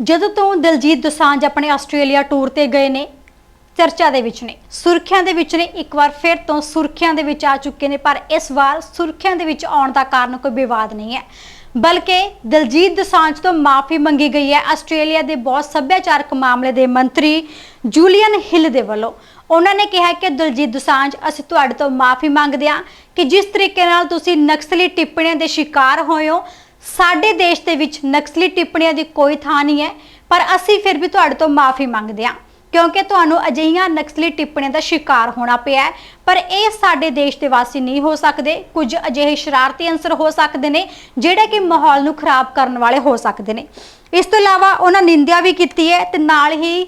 ਜਦੋਂ ਤੋਂ ਦਿਲਜੀਤ ਦੋਸਾਂਝ ਆਪਣੇ ਆਸਟ੍ਰੇਲੀਆ ਟੂਰ ਤੇ ਗਏ ਨੇ, ਚਰਚਾ ਦੇ ਵਿੱਚ ਨੇ, ਸੁਰਖੀਆਂ ਦੇ ਵਿੱਚ ਨੇ, ਇੱਕ ਵਾਰ ਫਿਰ ਤੋਂ ਸੁਰਖੀਆਂ ਦੇ ਵਿੱਚ ਆ ਚੁੱਕੇ ਨੇ, ਪਰ ਇਸ ਵਾਰ ਸੁਰਖੀਆਂ ਦੇ ਵਿੱਚ ਆਉਣ ਦਾ ਕਾਰਨ ਕੋਈ ਵਿਵਾਦ ਨਹੀਂ ਹੈ। ਬਲਕਿ ਦਿਲਜੀਤ ਦੋਸਾਂਝ ਤੋਂ ਮਾਫੀ ਮੰਗੀ ਗਈ ਹੈ ਆਸਟ੍ਰੇਲੀਆ ਦੇ ਬਹੁਤ ਸੱਭਿਆਚਾਰਕ ਮਾਮਲੇ ਦੇ ਮੰਤਰੀ ਜੂਲੀਅਨ ਹਿੱਲ ਦੇ ਵੱਲੋਂ। ਉਹਨਾਂ ਨੇ ਕਿਹਾ ਕਿ ਦਿਲਜੀਤ ਦੋਸਾਂਝ, ਅਸੀਂ ਤੁਹਾਡੇ ਤੋਂ ਮਾਫੀ ਮੰਗਦੇ ਹਾਂ ਕਿ ਜਿਸ ਤਰੀਕੇ ਨਾਲ ਤੁਸੀਂ ਨਕਸਲੀ ਟਿੱਪਣੀਆਂ ਦੇ ਸ਼ਿਕਾਰ ਹੋਏ ਹੋ ਸਾਡੇ ਦੇਸ਼ ਦੇ ਵਿੱਚ ਨਕਸਲੀ ਟਿੱਪਣੀਆਂ ਦੀ ਕੋਈ ਥਾਂ ਨਹੀਂ ਹੈ, ਪਰ ਅਸੀਂ ਫਿਰ ਵੀ ਤੁਹਾਡੇ ਤੋਂ ਮਾਫੀ ਮੰਗਦੇ ਹਾਂ, ਕਿਉਂਕਿ ਤੁਹਾਨੂੰ ਅਜਿਹੀਆਂ ਨਕਸਲੀ ਟਿੱਪਣੀਆਂ ਦਾ ਸ਼ਿਕਾਰ ਹੋਣਾ ਪਿਆ ਹੈ, ਪਰ ਇਹ ਸਾਡੇ ਦੇਸ਼ ਦੇ ਵਾਸੀ ਨਹੀਂ ਹੋ ਸਕਦੇ, ਕੁਝ ਅਜਿਹੇ ਸ਼ਰਾਰਤੀ ਅੰਸਰ ਹੋ ਸਕਦੇ ਨੇ, ਜਿਹੜੇ ਕਿ ਮਾਹੌਲ ਨੂੰ ਖਰਾਬ ਕਰਨ ਵਾਲੇ ਹੋ ਸਕਦੇ ਨੇ। ਇਸ ਤੋਂ ਇਲਾਵਾ ਉਹਨਾਂ ਨਿੰਦਿਆ ਵੀ ਕੀਤੀ ਹੈ ਤੇ ਨਾਲ ਹੀ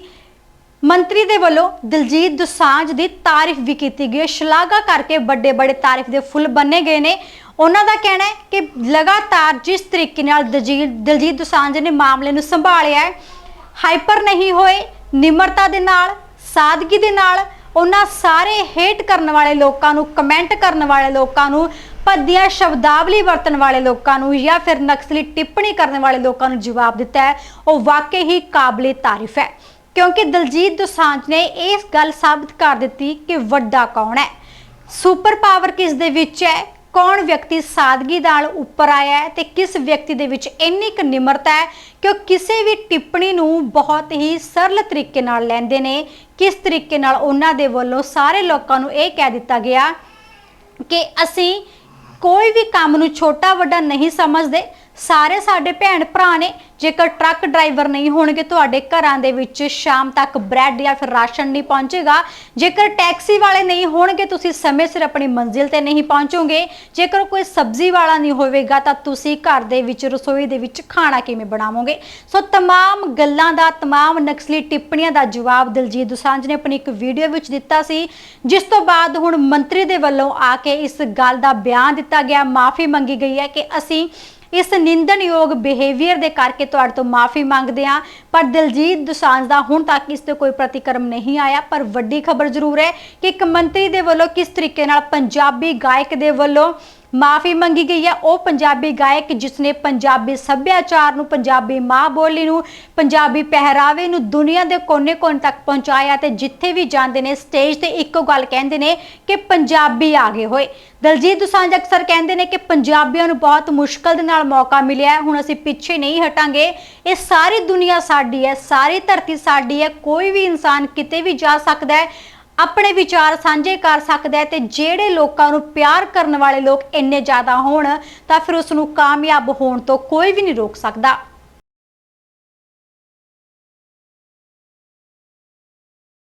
ਮੰਤਰੀ ਦੇ ਵੱਲੋਂ ਦਿਲਜੀਤ ਦੁਸਾਂਝ ਦੀ ਤਾਰੀਫ ਵੀ ਕੀਤੀ ਗਈ ਹੈ। ਸ਼ਲਾਘਾ ਕਰਕੇ ਵੱਡੇ ਵੱਡੇ ਤਾਰੀਫ ਦੇ ਫੁੱਲ ਬੰਨੇ ਗਏ ਨੇ। ਉਹਨਾਂ ਦਾ ਕਹਿਣਾ ਹੈ ਕਿ ਲਗਾਤਾਰ ਜਿਸ ਤਰੀਕੇ ਨਾਲ ਦਲਜੀਤ ਦਲਜੀਤ ਦੋਸਾਂਝ ਨੇ ਮਾਮਲੇ ਨੂੰ ਸੰਭਾਲਿਆ ਹੈ ਹਾਈਪਰ ਨਹੀਂ ਹੋਏ, ਨਿਮਰਤਾ ਦੇ ਨਾਲ, ਸਾਦਗੀ ਦੇ ਨਾਲ, ਉਹਨਾਂ ਸਾਰੇ ਹੇਟ ਕਰਨ ਵਾਲੇ ਲੋਕਾਂ ਨੂੰ ਕਮੈਂਟ ਕਰਨ ਵਾਲੇ ਲੋਕਾਂ ਨੂੰ, ਭੱਦੀਆਂ ਸ਼ਬਦਾਵਲੀ ਵਰਤਣ ਵਾਲੇ ਲੋਕਾਂ ਨੂੰ ਜਾਂ ਫਿਰ ਨਕਸਲੀ ਟਿੱਪਣੀ ਕਰਨ ਵਾਲੇ ਲੋਕਾਂ ਨੂੰ ਜਵਾਬ ਦਿੱਤਾ ਹੈ, ਉਹ ਵਾਕਈ ਹੀ ਕਾਬਲੇ ਤਾਰੀਫ ਹੈ। ਕਿਉਂਕਿ ਦਲਜੀਤ ਦੋਸਾਂਝ ਨੇ ਇਸ ਗੱਲ ਸਾਬਤ ਕਰ ਦਿੱਤੀ ਕਿ ਵੱਡਾ ਕੌਣ ਹੈ। ਸੁਪਰ ਪਾਵਰ ਕਿਸ ਦੇ ਵਿੱਚ ਹੈ? ਕੌਣ ਵਿਅਕਤੀ ਸਾਦਗੀ ਨਾਲ ਉੱਪਰ ਆਇਆ ਹੈ ਤੇ ਕਿਸ ਵਿਅਕਤੀ ਦੇ ਵਿੱਚ ਇੰਨੀ ਕੁ ਨਿਮਰਤਾ ਹੈ ਕਿ ਉਹ ਕਿਸੇ ਵੀ ਟਿੱਪਣੀ ਨੂੰ ਬਹੁਤ ਹੀ ਸਰਲ ਤਰੀਕੇ ਨਾਲ ਲੈਂਦੇ ਨੇ? ਕਿਸ ਤਰੀਕੇ ਨਾਲ ਉਹਨਾਂ ਦੇ ਵੱਲੋਂ ਸਾਰੇ ਲੋਕਾਂ ਨੂੰ ਇਹ ਕਹਿ ਦਿੱਤਾ ਗਿਆ ਕਿ ਅਸੀਂ ਕੋਈ ਵੀ ਕੰਮ ਨੂੰ ਛੋਟਾ ਵੱਡਾ ਨਹੀਂ ਸਮਝਦੇ, ਸਾਰੇ ਸਾਡੇ ਭੈਣ ਭਰਾ ਨੇ ਜੇਕਰ ਟਰੱਕ ਡਰਾਈਵਰ ਨਹੀਂ ਹੋਣਗੇ ਤੁਹਾਡੇ ਘਰਾਂ ਦੇ ਵਿੱਚ ਸ਼ਾਮ ਤੱਕ ਬ੍ਰੈਡ ਜਾਂ ਫਿਰ ਰਾਸ਼ਨ ਨਹੀਂ ਪਹੁੰਚੇਗਾ ਜੇਕਰ ਟੈਕਸੀ ਵਾਲੇ ਨਹੀਂ ਹੋਣਗੇ ਤੁਸੀਂ ਸਮੇਂ ਸਿਰ ਆਪਣੀ ਮੰਜ਼ਿਲ ਤੇ ਨਹੀਂ ਪਹੁੰਚੋਗੇ ਜੇਕਰ ਕੋਈ ਸਬਜ਼ੀ ਵਾਲਾ ਨਹੀਂ ਹੋਵੇਗਾ ਤਾਂ ਤੁਸੀਂ ਘਰ ਦੇ ਵਿੱਚ ਰਸੋਈ ਦੇ ਵਿੱਚ ਖਾਣਾ ਕਿਵੇਂ ਬਣਾਵੋਗੇ ਸੋ तमाम ਗੱਲਾਂ ਦਾ तमाम ਨਕਸਲੀ ਟਿੱਪਣੀਆਂ ਦਾ ਜਵਾਬ ਦਿਲਜੀਤ ਦੋਸਾਂਝ ਨੇ ਆਪਣੀ ਇੱਕ ਵੀਡੀਓ ਵਿੱਚ ਦਿੱਤਾ ਸੀ ਜਿਸ ਤੋਂ ਬਾਅਦ ਹੁਣ ਮੰਤਰੀ ਦੇ ਵੱਲੋਂ ਆ ਕੇ ਇਸ ਗੱਲ ਦਾ ਬਿਆਨ ਦਿੱਤਾ ਗਿਆ ਮਾਫੀ ਮੰਗੀ ਗਈ ਹੈ ਕਿ ਅਸੀਂ ਇਸ ਨਿੰਦਣਯੋਗ ਬਿਹੇਵੀਅਰ ਦੇ ਕਰਕੇ ਤੁਹਾਡੇ ਤੋਂ ਮਾਫੀ ਮੰਗਦੇ ਹਾਂ। ਪਰ ਦਿਲਜੀਤ ਦੁਸਾਂਝ ਦਾ ਹੁਣ ਤੱਕ ਇਸ ਤੇ ਕੋਈ ਪ੍ਰਤੀਕਰਮ ਨਹੀਂ ਆਇਆ। ਪਰ ਵੱਡੀ ਖਬਰ ਜ਼ਰੂਰ ਹੈ ਕਿ ਇੱਕ ਮੰਤਰੀ ਦੇ ਵੱਲੋਂ ਕਿਸ ਤਰੀਕੇ ਨਾਲ ਪੰਜਾਬੀ ਗਾਇਕ ਦੇ ਵੱਲੋਂ ਮਾਫੀ ਮੰਗੀ ਗਈ ਹੈ। ਉਹ ਪੰਜਾਬੀ ਗਾਇਕ ਜਿਸ ਨੇ ਪੰਜਾਬੀ ਸੱਭਿਆਚਾਰ ਨੂੰ, ਪੰਜਾਬੀ ਮਾਂ ਬੋਲੀ ਨੂੰ, ਪੰਜਾਬੀ ਪਹਿਰਾਵੇ ਨੂੰ ਦੁਨੀਆ ਦੇ ਕੋਨੇ-ਕੋਨੇ ਤੱਕ ਪਹੁੰਚਾਇਆ ਤੇ ਜਿੱਥੇ ਵੀ ਜਾਂਦੇ ਨੇ, ਸਟੇਜ ਤੇ ਇੱਕੋ ਗੱਲ ਕਹਿੰਦੇ ਨੇ ਕਿ ਪੰਜਾਬੀ ਆ ਗਏ ਹੋਏ। ਦਲਜੀਤ ਦੁਸਾਂਝ ਅਕਸਰ ਕਹਿੰਦੇ ਨੇ ਕਿ ਪੰਜਾਬੀਆਂ ਨੂੰ ਬਹੁਤ ਮੁਸ਼ਕਲ ਦੇ ਨਾਲ ਮੌਕਾ ਮਿਲਿਆ ਹੁਣ ਅਸੀਂ ਪਿੱਛੇ ਨਹੀਂ ਹਟਾਂਗੇ। ਇਹ ਸਾਰੀ ਦੁਨੀਆ ਸਾਡੀ ਹੈ, ਸਾਰੀ ਧਰਤੀ ਸਾਡੀ ਹੈ। ਕੋਈ ਵੀ ਇਨਸਾਨ ਕਿਤੇ ਵੀ ਜਾ ਸਕਦਾ ਹੈ। ਆਪਣੇ ਵਿਚਾਰ ਸਾਂਝੇ ਕਰ ਸਕਦਾ ਹੈ ਤੇ ਜਿਹੜੇ ਲੋਕਾਂ ਨੂੰ ਪਿਆਰ ਕਰਨ ਵਾਲੇ ਲੋਕ ਇੰਨੇ ਜ਼ਿਆਦਾ ਹੋਣ ਤਾਂ ਫਿਰ ਉਸ ਨੂੰ ਕਾਮਯਾਬ ਹੋਣ ਤੋਂ ਕੋਈ ਵੀ ਨਹੀਂ ਰੋਕ ਸਕਦਾ।